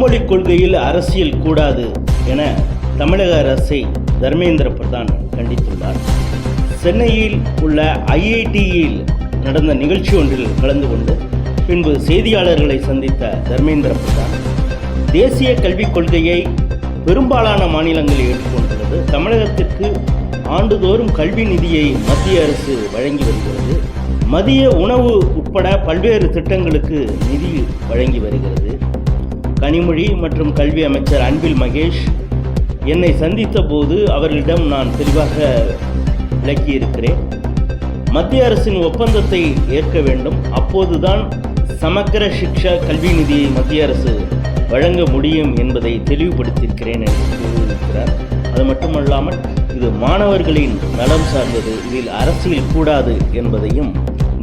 மும்மொழி கொள்கையில் அரசியல் கூடாது என தமிழக அரசை தர்மேந்திர பிரதான் கண்டித்துள்ளார். சென்னையில் உள்ள ஐஐடியில் நடந்த நிகழ்ச்சி ஒன்றில் கலந்து கொண்டு பின்பு செய்தியாளர்களை சந்தித்த தர்மேந்திர பிரதான் தேசிய கல்விக் கொள்கையை பெரும்பாலான மாநிலங்கள் ஏற்றுக்கொண்டுள்ளது. தமிழகத்திற்கு ஆண்டுதோறும் கல்வி நிதியை மத்திய அரசு வழங்கி வருகிறது. மதிய உணவு உட்பட பல்வேறு திட்டங்களுக்கு நிதி வழங்கி வருகிறது. கனிமொழி மற்றும் கல்வி அமைச்சர் அன்பில் மகேஷ் என்னை சந்தித்த போது அவர்களிடம் நான் தெளிவாக விளக்கியிருக்கிறேன். மத்திய அரசின் ஒப்பந்தத்தை ஏற்க வேண்டும். அப்போதுதான் சமக்கர சிக்ஷா கல்வி நிதியை மத்திய அரசு வழங்க முடியும் என்பதை தெளிவுபடுத்தியிருக்கிறேன் என்று கூறியிருக்கிறார். அது மட்டுமல்லாமல் இது மாணவர்களின் நலம் சார்ந்தது. இதில் அரசியல் கூடாது என்பதையும்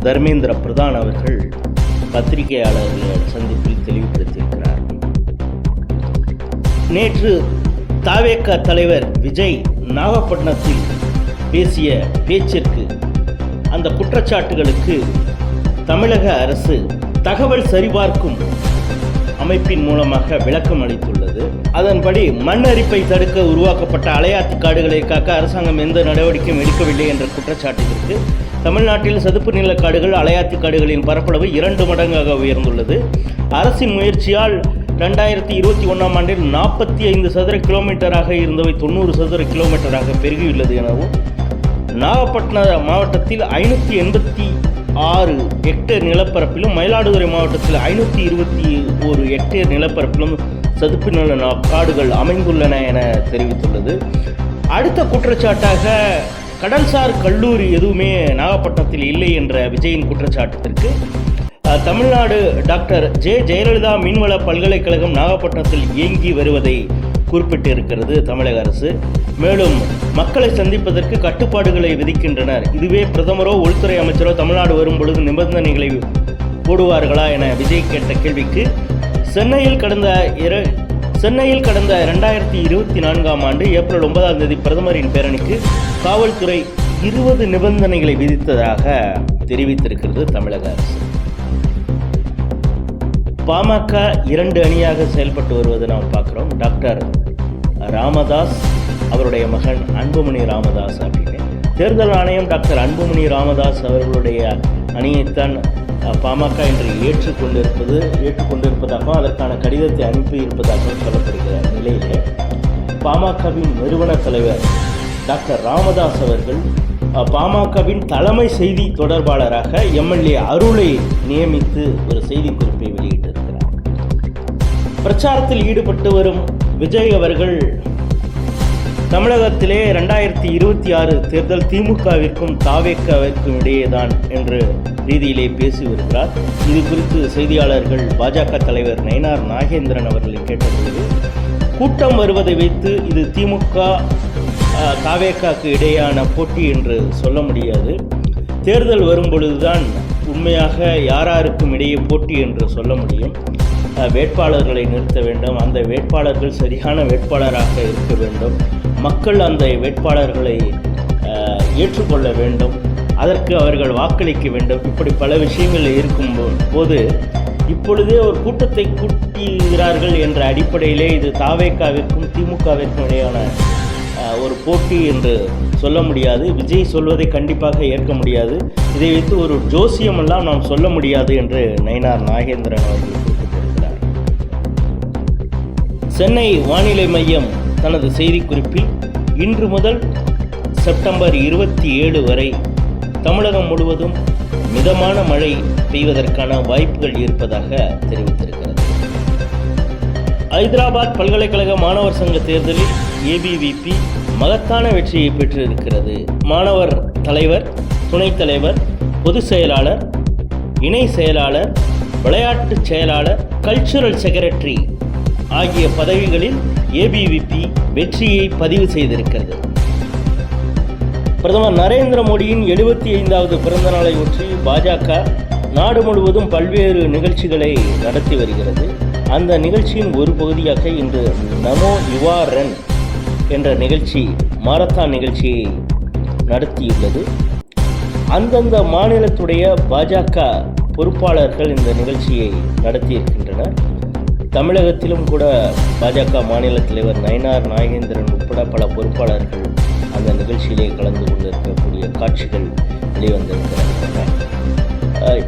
தர்மேந்திர பிரதான் அவர்கள் பத்திரிகையாளர்கள் சந்திப்பில் தெளிவுபடுத்தியிருக்கிறார். நேற்று தாவேக தலைவர் விஜய் நாகப்பட்டினத்தில் பேசிய பேச்சிற்கு அந்த குற்றச்சாட்டுகளுக்கு தமிழக அரசு தகவல் சரிபார்க்கும் அமைப்பின் மூலமாக விளக்கம் அளித்துள்ளது. அதன்படி மண் அரிப்பை தடுக்க உருவாக்கப்பட்ட அலையாத்து காடுகளை காக்க அரசாங்கம் எந்த நடவடிக்கையும் எடுக்கவில்லை என்ற குற்றச்சாட்டிற்கு தமிழ்நாட்டில் சதுப்பு நில காடுகள் அலையாத்து காடுகளின் பரப்பளவு இரண்டு மடங்காக உயர்ந்துள்ளது. அரசின் முயற்சியால் ரெண்டாயிரத்தி இருபத்தி ஒன்றாம் ஆண்டில் நாற்பத்தி ஐந்து சதுர கிலோமீட்டராக இருந்தவை தொண்ணூறு சதுர கிலோமீட்டராக பெருகியுள்ளது எனவும் நாகப்பட்டினம் மாவட்டத்தில் ஐநூற்றி எண்பத்தி ஆறு ஹெக்டேர் நிலப்பரப்பிலும் மயிலாடுதுறை மாவட்டத்தில் ஐநூற்றி இருபத்தி ஒரு ஹெக்டேர் நிலப்பரப்பிலும் சதுப்பு நில காடுகள் அமைந்துள்ளன என தெரிவித்துள்ளது. அடுத்த குற்றச்சாட்டாக கடல்சார் கல்லூரி எதுவுமே நாகப்பட்டினத்தில் இல்லை என்ற விஜயின் குற்றச்சாட்டத்திற்கு தமிழ்நாடு டாக்டர் ஜே ஜெயலலிதா மீன்வள பல்கலைக்கழகம் நாகப்பட்டினத்தில் இயங்கி வருவதை குறிப்பிட்டிருக்கிறது தமிழக அரசு. மேலும் மக்களை சந்திப்பதற்கு கட்டுப்பாடுகளை விதிக்கின்றனர். இதுவே பிரதமரோ உள்துறை அமைச்சரோ தமிழ்நாடு வரும் பொழுது நிபந்தனைகளை போடுவார்களா என விஜய் கேட்ட கேள்விக்கு சென்னையில் கடந்த இரு சென்னையில் கடந்த ரெண்டாயிரத்தி இருபத்தி நான்காம் ஆண்டு ஏப்ரல் ஒன்பதாம் தேதி பிரதமரின் பேரணிக்கு காவல்துறை இருபது நிபந்தனைகளை விதித்ததாக தெரிவித்திருக்கிறது தமிழக அரசு. பாமக இரண்டு அணியாக செயல்பட்டு வருவதை நாம் பார்க்குறோம். டாக்டர் ராமதாஸ் அவருடைய மகன் அன்புமணி ராமதாஸ் அப்படின்னு. தேர்தல் ஆணையம் டாக்டர் அன்புமணி ராமதாஸ் அவர்களுடைய அணியைத்தான் பாமக இன்று ஏற்றுக்கொண்டிருப்பது ஏற்றுக்கொண்டிருப்பதாகவும் அதற்கான கடிதத்தை அனுப்பி இருப்பதாகவும் சொல்லப்படுகிற நிலையில் பாமகவின் நிறுவன தலைவர் டாக்டர் ராமதாஸ் அவர்கள் பாமகவின் தலைமை செய்தி தொடர்பாளராக எம்எல்ஏ அருளை நியமித்து ஒரு செய்தி பிரச்சாரத்தில் ஈடுபட்டு வரும் விஜய் அவர்கள் தமிழகத்திலே ரெண்டாயிரத்தி இருபத்தி ஆறு தேர்தல் திமுகவிற்கும் தாவேக்காவிற்கும் இடையேதான் என்று ரீதியிலே பேசி வருகிறார் இது குறித்து செய்தியாளர்கள் பாஜக தலைவர் நயினார் நாகேந்திரன் அவர்களை கேட்டபொழுது கூட்டம் வருவதை வைத்து இது திமுக தாவேக்காக்கு இடையேயான போட்டி என்று சொல்ல முடியாது. தேர்தல் வரும் பொழுதுதான் உண்மையாக யாராருக்கும் இடையே போட்டி என்று சொல்ல முடியும். வேட்பாளர்களை நிறுத்த வேண்டும். அந்த வேட்பாளர்கள் சரியான வேட்பாளராக இருக்க வேண்டும். மக்கள் அந்த வேட்பாளர்களை ஏற்றுக்கொள்ள வேண்டும். அதற்கு அவர்கள் வாக்களிக்க வேண்டும். இப்படி பல விஷயங்கள் இருக்கும் போது இப்பொழுதே ஒரு கூட்டத்தை கூட்டுகிறார்கள் என்ற அடிப்படையிலே இது தாவேக்காவிற்கும் திமுகவிற்கும் இடையான ஒரு போட்டி என்று சொல்ல முடியாது. விஜய் சொல்வதை கண்டிப்பாக ஏற்க முடியாது. இதை வைத்து ஒரு ஜோசியமெல்லாம் நாம் சொல்ல முடியாது என்று நயினார் நாகேந்திரன் அவர்கள் சென்னை வானிலை மையம் தனது செய்திக்குறிப்பில் இன்று முதல் செப்டம்பர் இருபத்தி ஏழு வரை தமிழகம் முழுவதும் மிதமான மழை பெய்வதற்கான வாய்ப்புகள் இருப்பதாக தெரிவித்திருக்கிறது. ஐதராபாத் பல்கலைக்கழக மாணவர் சங்க தேர்தலில் ஏபிவிபி மகத்தான வெற்றியை பெற்றிருக்கிறது. மாணவர் தலைவர் துணைத் தலைவர் பொதுச் செயலாளர் இணை செயலாளர் விளையாட்டு செயலாளர் கல்ச்சுரல் செக்ரட்டரி ஆகிய பதவிகளில் ஏபிவிபி வெற்றியை பதிவு செய்திருக்கிறது. பிரதமர் நரேந்திர மோடியின் எழுபத்தி ஐந்தாவது பிறந்த நாளை ஒற்றி பாஜக நாடு முழுவதும் பல்வேறு நிகழ்ச்சிகளை நடத்தி வருகிறது. அந்த நிகழ்ச்சியின் ஒரு பகுதியாக இன்று நமோ யுவா ரன் என்ற நிகழ்ச்சி மாரத்தான் நிகழ்ச்சியை நடத்தியுள்ளது. அந்தந்த மாநிலத்துடைய பாஜக பொறுப்பாளர்கள் இந்த நிகழ்ச்சியை நடத்தியிருக்கின்றனர். தமிழகத்திலும் கூட பாஜக மாநில தலைவர் நயனார் நாகேந்திரன் உட்பட பல பொறுப்பாளர்கள் அந்த நிகழ்ச்சியிலே கலந்து கொண்டிருக்கக்கூடிய காட்சிகள் வெளிவந்திருக்கிறாங்க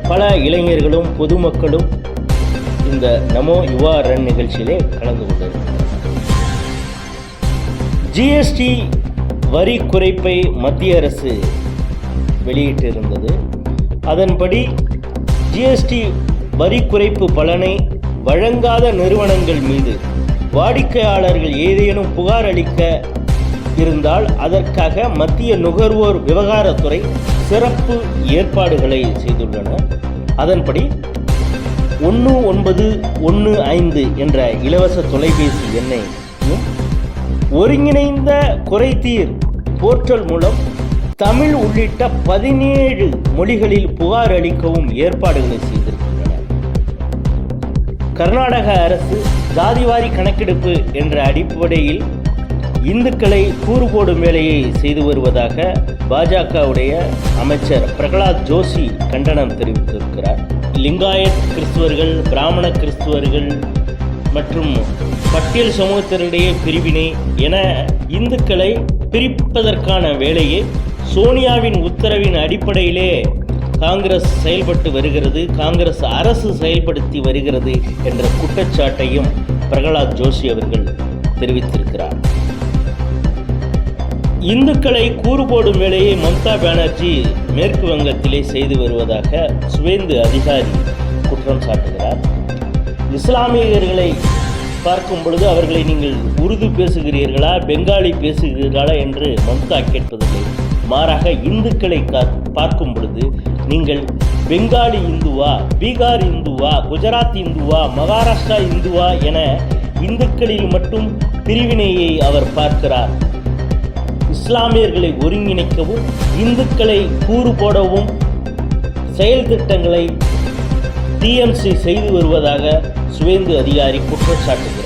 பல இளைஞர்களும் பொதுமக்களும் இந்த நமோ யுவா ரன் நிகழ்ச்சியிலே கலந்து கொண்டிருக்கிறார்கள். ஜிஎஸ்டி வரி குறைப்பை மத்திய அரசு வெளியிட்டிருந்தது. அதன்படி ஜிஎஸ்டி வரி குறைப்பு பலனை வழங்காத நிறுவனங்கள் மீது வாடிக்கையாளர்கள் ஏதேனும் புகார் அளிக்க இருந்தால் அதற்காக மத்திய நுகர்வோர் விவகாரத்துறை சிறப்பு ஏற்பாடுகளை செய்துள்ளன. அதன்படி ஒன்று ஒன்பது ஒன்று ஐந்து என்ற இலவச தொலைபேசி எண்ணையும் ஒருங்கிணைந்த குறைதீர் போர்ட்டல் மூலம் தமிழ் உள்ளிட்ட பதினேழு மொழிகளில் புகார் அளிக்கவும் ஏற்பாடுகளை செய்திருக்கிறது. கர்நாடக அரசு ஜாதிவாரி கணக்கெடுப்பு என்ற அடிப்படையில் இந்துக்களை கூறு போடும் வேலையை செய்து வருவதாக பாஜகவுடைய அமைச்சர் பிரகலாத் ஜோஷி கண்டனம் தெரிவித்திருக்கிறார். லிங்காயத் கிறிஸ்துவர்கள் பிராமண கிறிஸ்துவர்கள் மற்றும் பட்டியல் சமூகத்தினரிடையே பிரிவினை என இந்துக்களை பிரிப்பதற்கான வேலையை சோனியாவின் உத்தரவின் அடிப்படையிலே காங்கிரஸ் செயல்பட்டு வருகிறது காங்கிரஸ் அரசு செயல்படுத்தி வருகிறது என்ற குற்றச்சாட்டையும் பிரகலாத் ஜோஷி அவர்கள் தெரிவித்திருக்கிறார். இந்துக்களை கூறுபோடும் வேலையை மம்தா பானர்ஜி மேற்கு வங்கத்திலே செய்து வருவதாக சுவேந்து அதிகாரி குற்றம் சாட்டுகிறார். இஸ்லாமியர்களை பார்க்கும் பொழுது அவர்களை நீங்கள் உருது பேசுகிறீர்களா பெங்காலி பேசுகிறீர்களா என்று மம்தா கேட்பதில்லை. மாறாக இந்துக்களை பார்க்கும் பொழுது நீங்கள் பெங்காலி இந்துவா பீகார் இந்துவா குஜராத் இந்துவா மகாராஷ்டிரா இந்துவா என இந்துக்களில் மட்டும் பிரிவினையை அவர் பார்க்கிறார். இஸ்லாமியர்களை ஒருங்கிணைக்கவும் இந்துக்களை கூறு போடவும் செயல் திட்டங்களை டிஎம்சி செய்து வருவதாக சுவேந்து அதிகாரி குற்றச்சாட்டு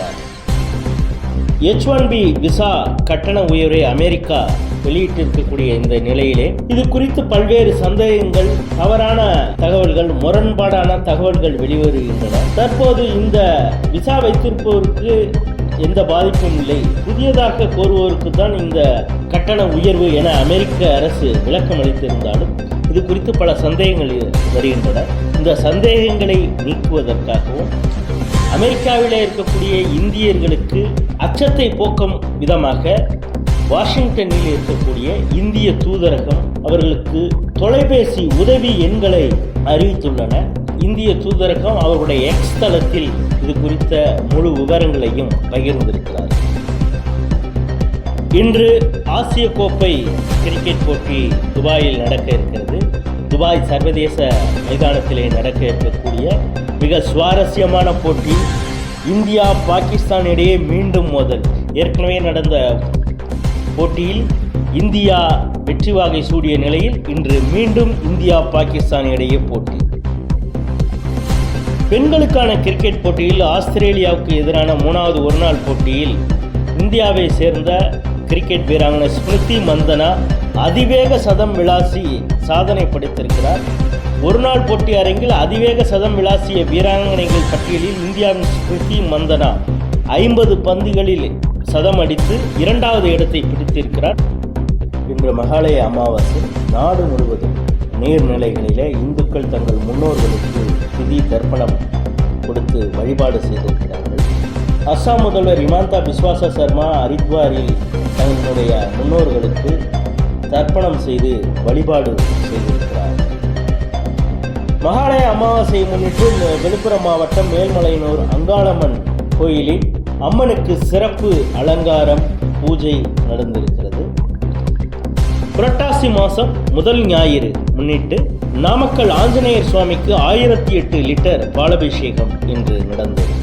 எச் ஒன் பி விசா கட்டண உயர்வை அமெரிக்கா வெளியிட்டிருக்கக்கூடிய இந்த நிலையிலே இது குறித்து பல்வேறு சந்தேகங்கள் தவறான தகவல்கள் முரண்பாடான தகவல்கள் வெளிவருகின்றன. தற்போது இந்த விசா வைத்திருப்பவருக்கு எந்த பாதிப்பும் இல்லை. புதியதாக கோருவோருக்கு தான் இந்த கட்டண உயர்வு என அமெரிக்க அரசு விளக்கம் அளித்திருந்தாலும் இது குறித்து பல சந்தேகங்கள் வருகின்றன. இந்த சந்தேகங்களை நீக்குவதற்காகவும் அமெரிக்காவிலே இருக்கக்கூடிய இந்தியர்களுக்கு அச்சத்தை போக்கும் விதமாக வாஷிங்டனில் இருக்கக்கூடிய இந்திய தூதரகம் அவர்களுக்கு தொலைபேசி உதவி எண்களை அறிவித்துள்ளன. இந்திய தூதரகம் அவர்களுடைய எக்ஸ் தளத்தில் இது குறித்த முழு விவரங்களையும் பகிர்ந்திருக்கிறார். இன்று ஆசிய கோப்பை கிரிக்கெட் போட்டி துபாயில் நடக்க இருக்கிறது. துபாய் சர்வதேச மைதானத்திலே நடக்க இருக்கக்கூடிய மிக சுவாரஸ்யமான போட்டி. இந்தியா பாகிஸ்தான் இடையே மீண்டும் மோதல். ஏற்கனவே நடந்த போட்டியில் இந்தியா வெற்றி வாகை சூடிய நிலையில் இன்று மீண்டும் இந்தியா பாகிஸ்தான் இடையே போட்டி. பெண்களுக்கான கிரிக்கெட் போட்டியில் ஆஸ்திரேலியாவுக்கு எதிரான மூணாவது ஒருநாள் போட்டியில் இந்தியாவை சேர்ந்த கிரிக்கெட் வீராங்கனை ஸ்மிருதி மந்தனா அதிவேக சதம் விளாசி சாதனை படைத்திருக்கிறார். ஒருநாள் போட்டி அரங்கில் அதிவேக சதம் விளாசிய வீராங்கனைகள் பட்டியலில் இந்தியாவின் ஸ்மிருதி மந்தனா ஐம்பது பந்துகளில் சதம் அடித்து இரண்டாவது இடத்தை பிடித்திருக்கிறார். இன்று மகாலய அமாவாசை நாடு முழுவதும் நீர்நிலைகளிலே இந்துக்கள் தங்கள் முன்னோர்களுக்கு திதி தர்ப்பணம் கொடுத்து வழிபாடு செய்திருக்கிறார்கள். அஸ்ஸாம் முதல்வர் இமாந்தா பிஸ்வாச சர்மா ஹரித்வாரில் தங்களுடைய முன்னோர்களுக்கு தர்ப்பணம் செய்து வழிபாடு செய்திருக்கிறார். மகாலய அமாவாசையை முன்னிட்டு விழுப்புரம் மாவட்டம் மேல்மலையனூர் அங்காளம்மன் கோயிலில் அம்மனுக்கு சிறப்பு அலங்காரம் பூஜை நடந்திருக்கிறது. புரட்டாசி மாதம் முதல் ஞாயிறு முன்னிட்டு நாமக்கல் ஆஞ்சநேயர் சுவாமிக்கு ஆயிரத்தி எட்டு லிட்டர் பாலபிஷேகம் இன்று நடந்தது.